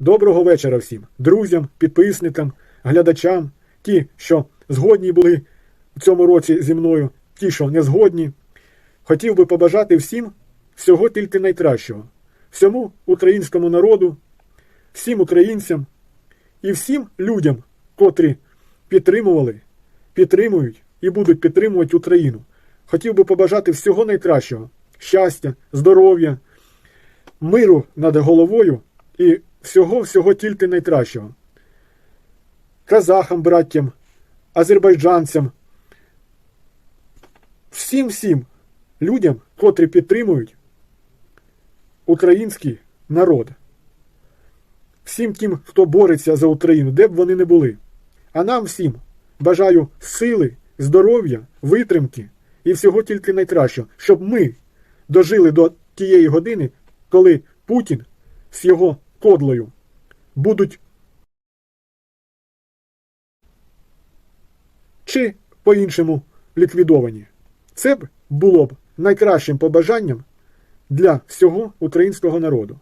Доброго вечора всім, друзям, підписникам, глядачам, ті, що згодні були в цьому році зі мною, ті, що не згодні. Хотів би побажати всім всього тільки найкращого, всьому українському народу, всім українцям і всім людям, котрі підтримували, підтримують і будуть підтримувати Україну. Хотів би побажати всього найкращого, щастя, здоров'я, миру над головою і всього-всього тільки найкращого. Казахам, браттям, азербайджанцям, всім-всім людям, котрі підтримують український народ. Всім тим, хто бореться за Україну, де б вони не були. А нам всім бажаю сили, здоров'я, витримки і всього тільки найкращого, щоб ми дожили до тієї години, коли Путін з його кодлою будуть чи по-іншому ліквідовані. Це б було б найкращим побажанням для всього українського народу.